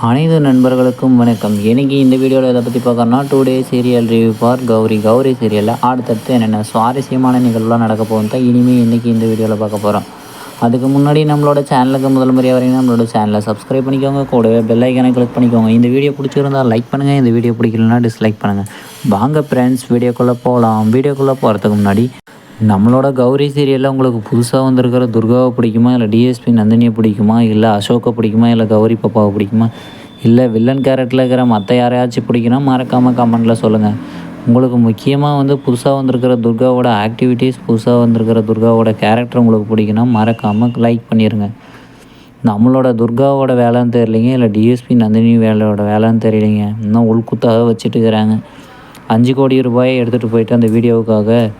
அனைத்து நண்பர்களுக்கும் வணக்கம். இன்னைக்கு இந்த வீடியோவில் எதை பற்றி பார்க்கறோம்னா today serial review for Gowri. Gowri சீரியலில் அடுத்தடுத்து என்னென்ன சுவாரஸ்யமான நிகழ்வுலாம் நடக்க போகும் தான் இனிமேல் இன்றைக்கி இந்த வீடியோவில் பார்க்க போகிறோம் அதுக்கு முன்னாடி நம்மளோட சேனலுக்கு முதல் முறையாக வரைக்கும் நம்மளோட சேனலை சப்ஸ்கிரைப் பண்ணிக்கோங்க. கூடவே பெல் ஐக்கனை கிளிக் பண்ணிக்கோங்க. இந்த வீடியோ பிடிச்சிருந்தால் லைக் பண்ணுங்கள் இந்த வீடியோ பிடிக்கலனா டிஸ்லைக் பண்ணுங்கள் வாங்க ஃப்ரெண்ட்ஸ் வீடியோக்குள்ளே போகலாம் வீடியோக்குள்ளே போகிறதுக்கு முன்னாடி நம்மளோட கௌரி சீரியலில் உங்களுக்கு புதுசாக வந்திருக்கிற துர்காவை பிடிக்குமா? இல்லை டிஎஸ்பி நந்தினியை பிடிக்குமா? இல்லை அசோக்கை பிடிக்குமா? இல்லை கௌரி பாப்பாவை பிடிக்குமா? இல்லை வில்லன் கேரக்டரில் இருக்கிற மற்ற யாரையாச்சும் பிடிக்குன்னா மறக்காமல் கமெண்ட்டில் சொல்லுங்கள் உங்களுக்கு முக்கியமாக வந்து புதுசாக வந்திருக்கிற துர்காவோட ஆக்டிவிட்டீஸ் புதுசாக வந்திருக்கிற துர்காவோட கேரக்டர் உங்களுக்கு பிடிக்குன்னா மறக்காமல் லைக் பண்ணிடுங்க நம்மளோட துர்காவோட வேலைன்னு தெரியலைங்க இல்லை டிஎஸ்பி நந்தினி வேலையோட வேலைன்னு தெரியலைங்க. இன்னும் உள்குத்தாக வச்சுட்டு இருக்கிறாங்க. அஞ்சு கோடி ரூபாயை எடுத்துகிட்டு போயிட்டு அந்த வீடியோவுக்காக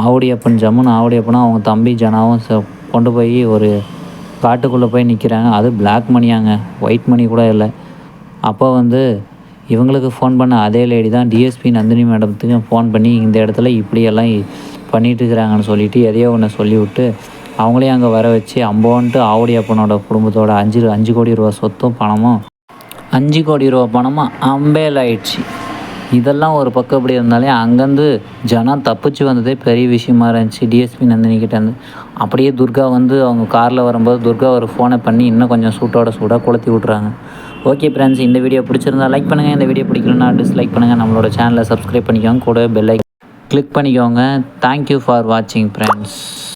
ஆவுடியப்பன் ஜம்முன்னு ஆவுடியப்பனும் அவங்க தம்பி ஜனாவும் ச- கொண்டு போய் ஒரு காட்டுக்குள்ளே போய் நிற்கிறாங்க அது பிளாக் மணியாங்க ஒயிட் மணி கூட இல்லை. அப்போ வந்து இவங்களுக்கு ஃபோன் பண்ண அதே லேடி தான் டிஎஸ்பி நந்தினி மேடத்துக்கு ஃபோன் பண்ணி இந்த இடத்துல இப்படியெல்லாம் இ- பண்ணிட்டு இருக்கிறாங்கன்னு சொல்லிவிட்டு எதையோ ஒன்று சொல்லிவிட்டு அவங்களையும் அங்கே வர வச்சு அம்போன்ட்டு ஆவுடியப்பனோட குடும்பத்தோட அஞ்சு அஞ்சு கோடி ரூபா சொத்தும் பணமும் அஞ்சு கோடி ரூபா பணமாக அம்பேல் ஆயிடுச்சு. இதெல்லாம் ஒரு பக்கம் இப்படி இருந்தாலே அங்கேருந்து ஜனம் தப்பிச்சு வந்ததே பெரிய விஷயமா இருந்துச்சு. டிஎஸ்பி நந்தினி கிட்டேருந்து அப்படியே துர்கா வந்து அவங்க காரில் வரும்போது துர்கா ஒரு ஃபோனை பண்ணி இன்னும் கொஞ்சம் சூட்டோட சூடாக கொளுத்தி விட்றாங்க ஓகே ஃப்ரெண்ட்ஸ் இந்த வீடியோ பிடிச்சிருந்தா லைக் பண்ணுங்கள் இந்த வீடியோ பிடிக்கலன்னா டிஸ்லைக் பண்ணுங்கள் நம்மளோட சேனலை சப்ஸ்கிரைப் பண்ணிக்கோங்க. கூட பெல் ஐக் கிளிக் பண்ணிக்கோங்க. தேங்க்யூ ஃபார் வாட்சிங் ஃப்ரெண்ட்ஸ்